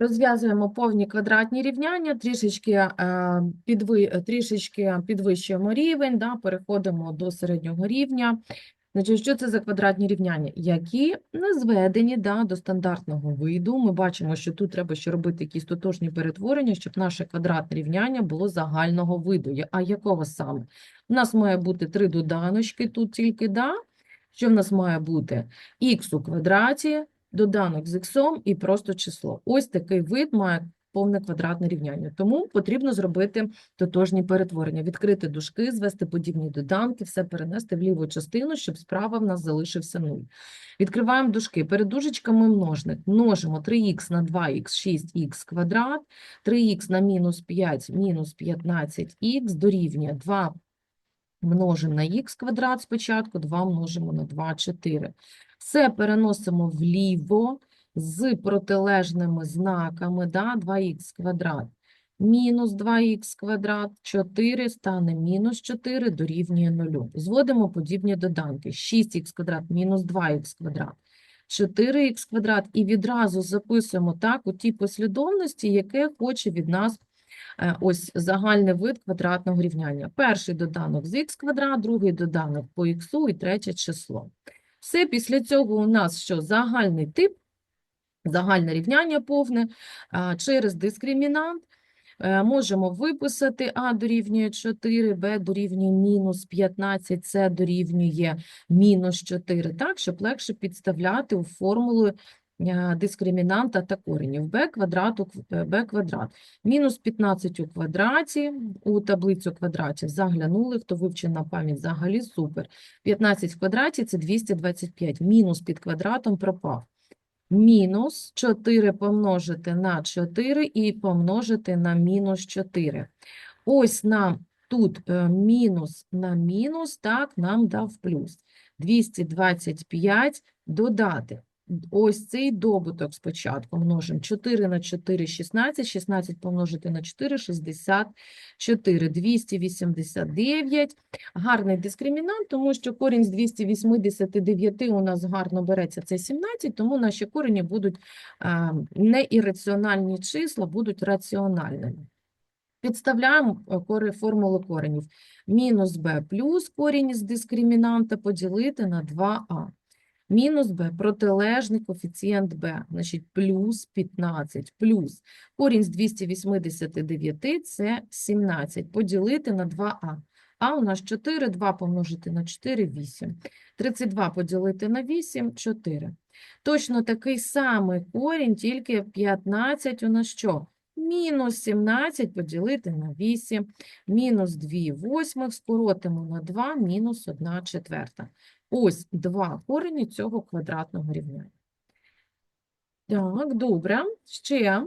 Розв'язуємо повні квадратні рівняння, трішечки, е, підви, трішечки підвищуємо рівень, да, переходимо до середнього рівня. Значить, що це за квадратні рівняння? Які не зведені да, до стандартного виду. Ми бачимо, що тут треба ще робити якісь тотожні перетворення, щоб наше квадратне рівняння було загального виду. А якого саме? У нас має бути три доданочки, тут тільки да. Що в нас має бути? Х у квадраті, доданок з х і просто число. Ось такий вид має повне квадратне рівняння. Тому потрібно зробити тотожні перетворення, відкрити дужки, звести подібні доданки, все перенести в ліву частину, щоб справа в нас залишився 0. Відкриваємо дужки. Перед дужечками множник. Множимо 3х на 2х, 6х квадрат, 3х на мінус 5, мінус 15х дорівнює 2 множимо на х квадрат спочатку, 2 множимо на 2, 4. Все переносимо вліво з протилежними знаками, да? 2х квадрат мінус 2х квадрат, 4 стане мінус 4 дорівнює 0. Зводимо подібні доданки. 6х квадрат мінус 2х квадрат, 4х квадрат і відразу записуємо так у тій послідовності, яке хоче від нас ось загальний вид квадратного рівняння. Перший доданок з х квадрат, другий доданок по х і третє число. Все, після цього у нас що? Загальний тип, загальне рівняння повне, через дискримінант е, можемо виписати а дорівнює 4, б дорівнює мінус 15, с дорівнює мінус 4, так, щоб легше підставляти у формулу е, дискримінанта та коренів. b квадрат, у е, b квадрат. Мінус 15 у квадраті, у таблицю квадратів заглянули, хто вивчив на пам'ять взагалі супер. 15 в квадраті – це 225, мінус під квадратом пропав. Мінус 4 помножити на 4 і помножити на мінус 4. Ось нам тут е, мінус на мінус, так, нам дав плюс. 225 додати. Ось цей добуток спочатку множимо 4 на 4 – 16, 16 помножити на 4 – 64, 289. Гарний дискримінант, тому що корінь з 289 у нас гарно береться, це 17, тому наші корені будуть а, не ірраціональні числа, будуть раціональними. Підставляємо е, формулу коренів. Мінус b плюс корінь з дискримінанта поділити на 2а. Мінус b – протилежний коефіцієнт b, значить плюс 15, плюс корінь з 289 – це 17, поділити на 2а. А у нас 4, 2 помножити на 4 – 8. 32 поділити на 8 – 4. Точно такий самий корінь, тільки 15 у нас що? Мінус 17 поділити на 8, мінус 2 восьмих, скоротимо на 2, мінус 1 четверта. Ось два корені цього квадратного рівняння. Так, добре. Ще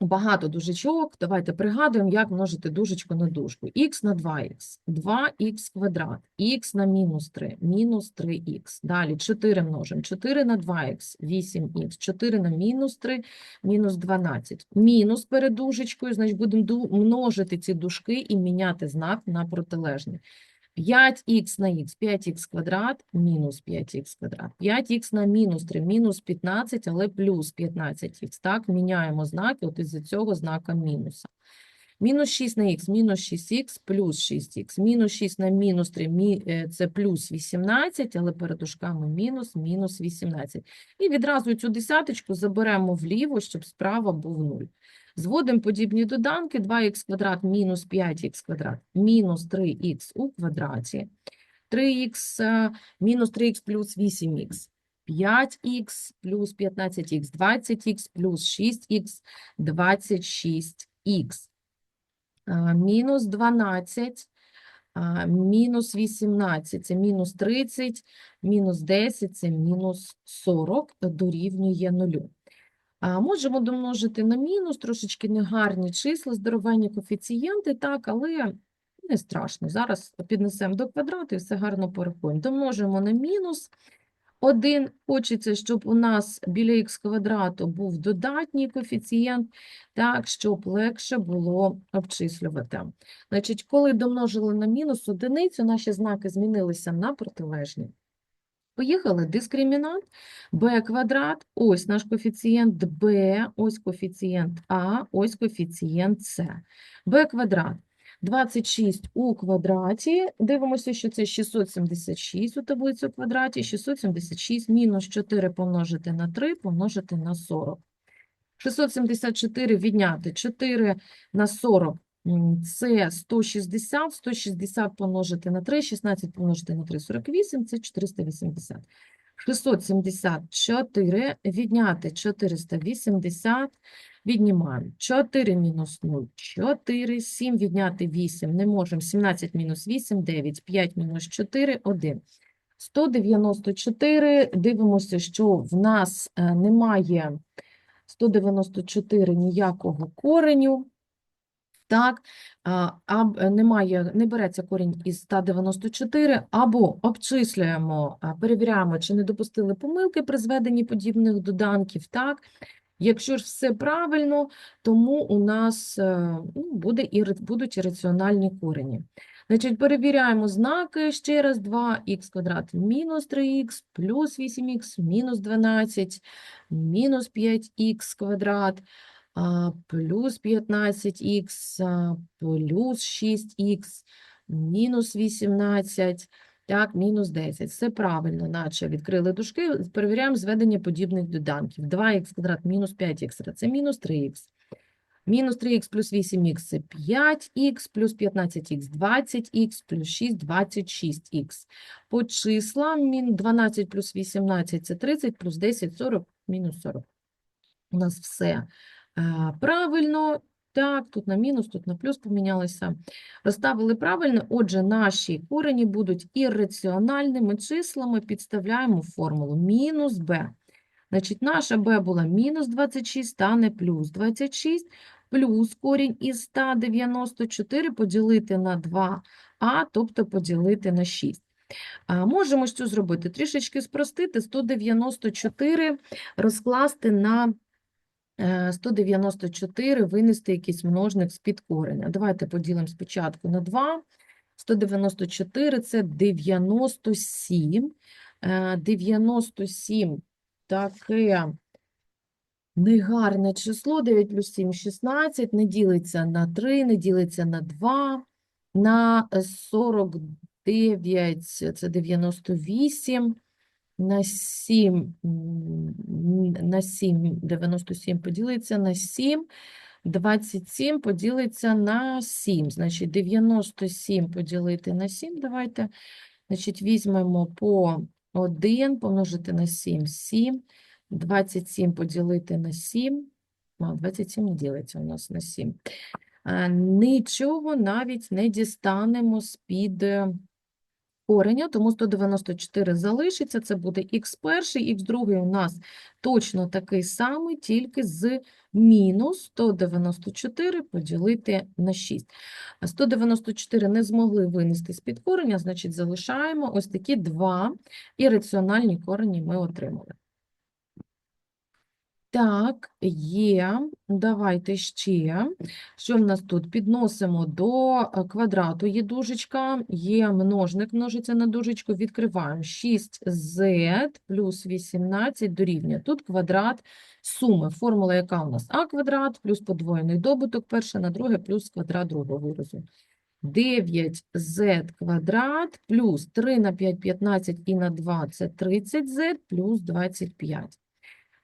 багато дужечок. Давайте пригадуємо, як множити дужечку на дужку. х на 2х, 2х квадрат, х на мінус 3, мінус 3х. Далі 4 множимо, 4 на 2х, 8х, 4 на мінус 3, мінус 12. Мінус перед дужечкою, значить будемо множити ці дужки і міняти знак на протилежний. 5х на х, 5х квадрат, мінус 5х квадрат. 5х на мінус 3, мінус 15, але плюс 15х. Так, міняємо знаки, от із цього знака мінуса. Мінус 6 на х, мінус 6х, плюс 6х. Мінус 6 на мінус 3, мі- е, це плюс 18, але перед дужками мінус, мінус 18. І відразу цю десяточку заберемо вліво, щоб справа був 0. Зводимо подібні доданки 2х квадрат мінус 5х квадрат мінус 3х у квадраті, 3х е, мінус 3х плюс 8х. 5х плюс 15х, 20х плюс 6х, 26х. Е, мінус 12, е, мінус 18, це мінус 30, мінус 10, це мінус 40 дорівнює нулю можемо домножити на мінус, трошечки негарні числа, здоровенні коефіцієнти, так, але не страшно. Зараз піднесемо до квадрату і все гарно порахуємо. Домножимо на мінус 1. Хочеться, щоб у нас біля х квадрату був додатній коефіцієнт, так, щоб легше було обчислювати. Значить, коли домножили на мінус одиницю, наші знаки змінилися на протилежні. Поїхали. Дискримінант b квадрат, ось наш коефіцієнт b, ось коефіцієнт а, ось коефіцієнт с. b квадрат 26 у квадраті. Дивимося, що це 676 у таблиці у квадраті. 676 мінус 4 помножити на 3 помножити на 40. 674 відняти 4 на 40 м, це 160, 160 помножити на 3, 16 помножити на 3, 48, це 480. 674 відняти 480, віднімаємо 4 мінус 0, 4, 7 відняти 8, не можемо, 17 мінус 8, 9, 5 мінус 4, 1. 194, дивимося, що в нас е, немає 194 ніякого кореню. Так, а, е, немає, не береться корінь із 194, або обчислюємо, перевіряємо, чи не допустили помилки при зведенні подібних доданків. Так, якщо ж все правильно, тому у нас е, ну, буде і, будуть і раціональні корені. Значить, перевіряємо знаки ще раз. 2х квадрат мінус 3х, плюс 8х, мінус 12, мінус 5х квадрат, плюс 15х, плюс 6х, мінус 18, так, мінус 10. Все правильно, наче відкрили дужки, перевіряємо зведення подібних доданків. 2х квадрат мінус 5х, це мінус 3х. Мінус 3х плюс 8х – це 5х, плюс 15х – 20х, плюс 6 – 26х. По числам 12 плюс 18 – це 30, плюс 10 – 40, мінус 40. У нас все правильно. Так, тут на мінус, тут на плюс помінялося. Розставили правильно, отже, наші корені будуть ірраціональними числами, підставляємо формулу мінус b. Значить, наша b була мінус 26, стане плюс 26, плюс корінь із 194 поділити на 2а, тобто поділити на 6. А, можемо що зробити? Трішечки спростити, 194 розкласти на 194, винести якийсь множник з-під кореня. Давайте поділимо спочатку на 2. 194 – це 97. Е, 97 таке негарне число, 9 плюс 7 – 16, не ділиться на 3, не ділиться на 2, на е, 49 – це 98, на 7, м, на 7, 97 поділиться на 7, 27 поділиться на 7, значить 97 поділити на 7, давайте, значить візьмемо по 1 помножити на 7, 7, 27 поділити на 7, а, 27 не ділиться у нас на 7. Е, Нічого навіть не дістанемо з-під е, кореня, тому 194 залишиться, це буде х перший, х другий у нас точно такий самий, тільки з мінус 194 поділити на 6. 194 не змогли винести з-під кореня, значить залишаємо ось такі два ірраціональні корені ми отримали. Так, є. Давайте ще. Що в нас тут? Підносимо до е, квадрату є дужечка, є множник, множиться на дужечку, відкриваємо 6z плюс 18 дорівнює. Тут квадрат суми. Формула яка у нас? а квадрат плюс подвоєний добуток перше на друге плюс квадрат другого виразу. 9z квадрат плюс 3 на 5 – 15 і на 2 – це 30z плюс 25.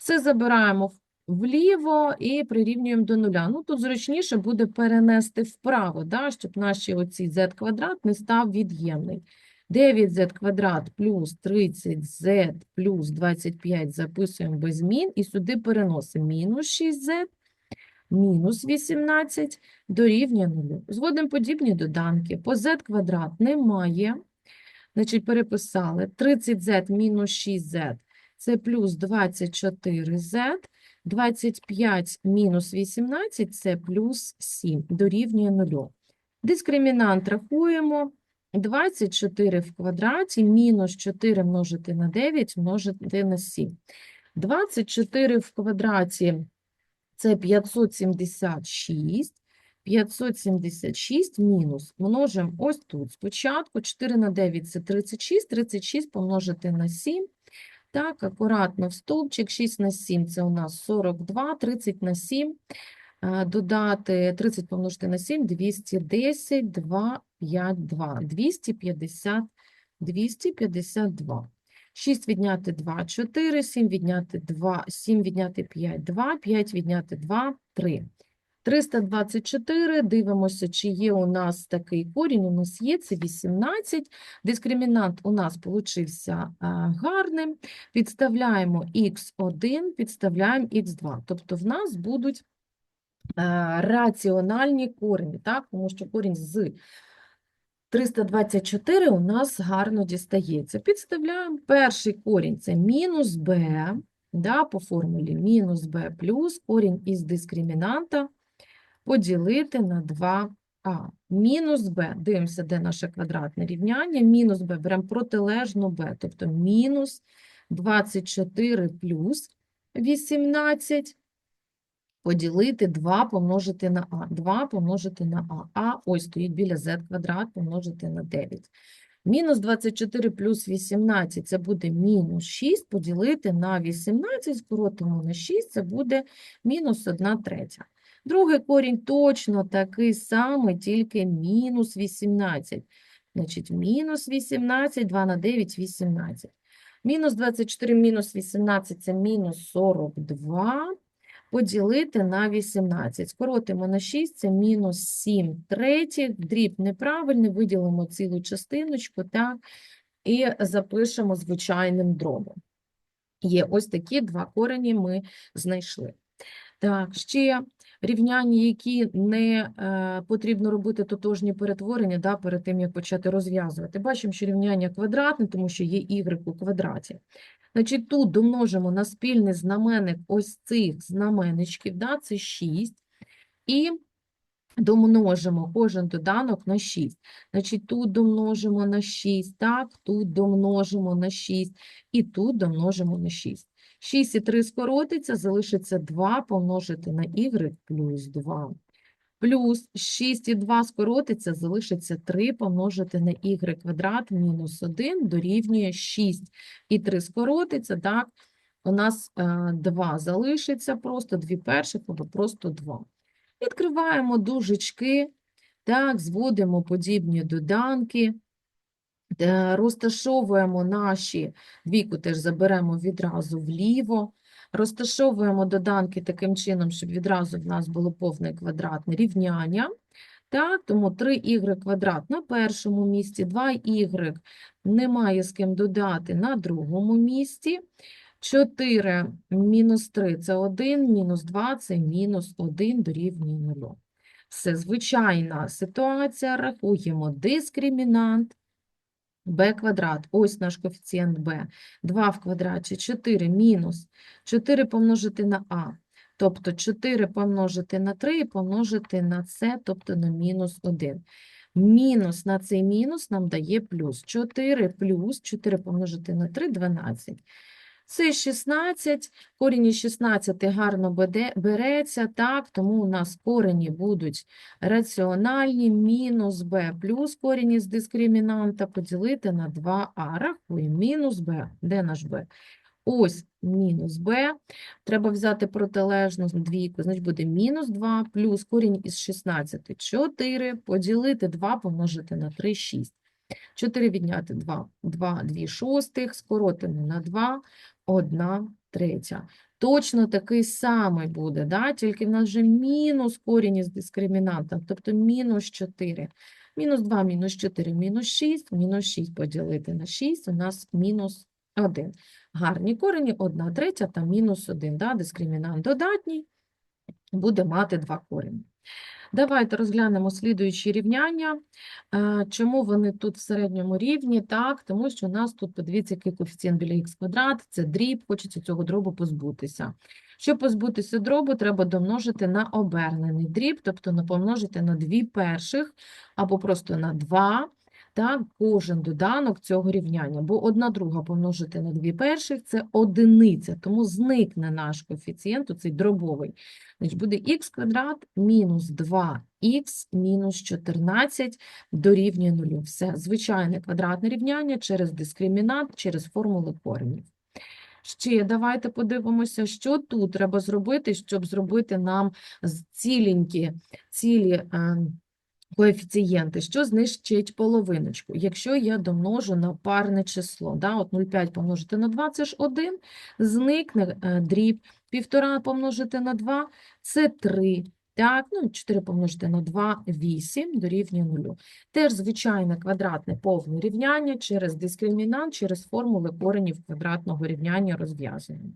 Це забираємо вліво і прирівнюємо до нуля. Ну, тут зручніше буде перенести вправо, да, щоб наш оці z квадрат не став від'ємний. 9z квадрат плюс 30z плюс 25 записуємо без змін і сюди переносимо мінус 6z, мінус 18 дорівнює нулю. Зводимо подібні доданки. По z квадрат немає. Значить, переписали 30z мінус 6z це плюс 24z, 25 мінус 18 – це плюс 7, дорівнює 0. Дискримінант рахуємо. 24 в квадраті мінус 4 множити на 9 множити на 7. 24 в квадраті – це 576. 576 мінус. Множимо ось тут спочатку. 4 на 9 – це 36. 36 помножити на 7. Так, акуратно в стовпчик. 6 на 7 – це у нас 42. 30 на 7. Е, Додати 30 помножити на 7 – 210, 2, 5, 2. 250, 252. 6 відняти 2 – 4, 7 відняти 2, 7 відняти 5 – 2, 5 відняти 2 – 3. 324, дивимося, чи є у нас такий корінь, у нас є, це 18. Дискримінант у нас получився гарним. Підставляємо х1, підставляємо х2. Тобто в нас будуть раціональні корені, так? тому що корінь з 324 у нас гарно дістається. Підставляємо перший корінь, це мінус b, да, по формулі мінус b плюс корінь із дискримінанта поділити на 2а. Мінус b, дивимося, де наше квадратне рівняння, мінус b, беремо протилежну b, тобто мінус 24 плюс 18 поділити 2 помножити на а. 2 помножити на а. А ось стоїть біля z квадрат помножити на 9. Мінус 24 плюс 18 – це буде мінус 6 поділити на 18, скоротимо на 6, це буде мінус 1 третя. Другий корінь точно такий самий, тільки мінус 18. Значить, мінус 18, 2 на 9 – 18. Мінус 24 мінус 18 – це мінус 42 поділити на 18. Скоротимо на 6, це мінус 7 третіх, дріб неправильний, виділимо цілу частиночку, так, і запишемо звичайним дробом. Є ось такі два корені ми знайшли. Так, ще рівняння, які не е, потрібно робити тотожні перетворення да, перед тим, як почати розв'язувати. Бачимо, що рівняння квадратне, тому що є y у квадраті. Значить, тут домножимо на спільний знаменник ось цих знаменничків, да, це 6, і домножимо кожен доданок на 6. Значить, тут домножимо на 6, так, тут домножимо на 6, і тут домножимо на 6. 6 і 3 скоротиться, залишиться 2 помножити на y плюс 2. Плюс 6 і 2 скоротиться, залишиться 3 помножити на y квадрат мінус 1 дорівнює 6. І 3 скоротиться, так, у нас е, 2 залишиться, просто 2 перших або просто 2. Відкриваємо дужечки, так, зводимо подібні доданки, е, розташовуємо наші, двійку теж заберемо відразу вліво, розташовуємо доданки таким чином, щоб відразу в нас було повне квадратне рівняння. Так, тому 3y квадрат на першому місці, 2y немає з ким додати на другому місці. 4 мінус 3 – це 1, мінус 2 – це мінус 1 дорівнює 0. Все, звичайна ситуація. Рахуємо дискримінант b квадрат. Ось наш коефіцієнт b. 2 в квадраті 4 мінус 4 помножити на а. Тобто 4 помножити на 3 і помножити на С, тобто на мінус 1. Мінус на цей мінус нам дає плюс. 4 плюс 4 помножити на 3 – 12. Це 16, корінь із 16 гарно береться, так, тому у нас корені будуть раціональні, мінус b плюс корінь із дискримінанта поділити на 2а. Рахуємо, мінус b. Де наш b? Ось мінус b. Треба взяти протилежну двійку, значить буде мінус 2 плюс корінь із 16 – 4, поділити 2 помножити на 3 – 6. 4 відняти 2, 2, 2 шостих, скоротимо на 2, 1 третя. Точно такий самий буде, да? тільки в нас вже мінус корінь із дискримінантом, тобто мінус 4. Мінус 2, мінус 4, мінус 6, мінус 6 поділити на 6, у нас мінус 1. Гарні корені, 1 третя та мінус 1. Да? Дискримінант додатній буде мати два корені. Давайте розглянемо слідуючі рівняння. Е, Чому вони тут в середньому рівні? Так, тому що у нас тут, подивіться, який коефіцієнт біля х квадрат, це дріб, хочеться цього дробу позбутися. Щоб позбутися дробу, треба домножити на обернений дріб, тобто помножити на 2 перших, або просто на 2, так, кожен доданок цього рівняння, бо одна друга помножити на дві перших – це одиниця, тому зникне наш коефіцієнт, оцей дробовий. Значить, буде х квадрат мінус 2х мінус 14 дорівнює нулю. Все, звичайне квадратне рівняння через дискримінант, через формули коренів. Ще давайте подивимося, що тут треба зробити, щоб зробити нам ціленькі, цілі е, коефіцієнти, що знищить половиночку. Якщо я домножу на парне число, да, от 0,5 помножити на 2 – це ж 1, зникне е, дріб, 1,5 помножити на 2 – це 3. Так, ну, 4 помножити на 2 – 8, дорівнює 0. Теж звичайне квадратне повне рівняння через дискримінант, через формули коренів квадратного рівняння розв'язуємо.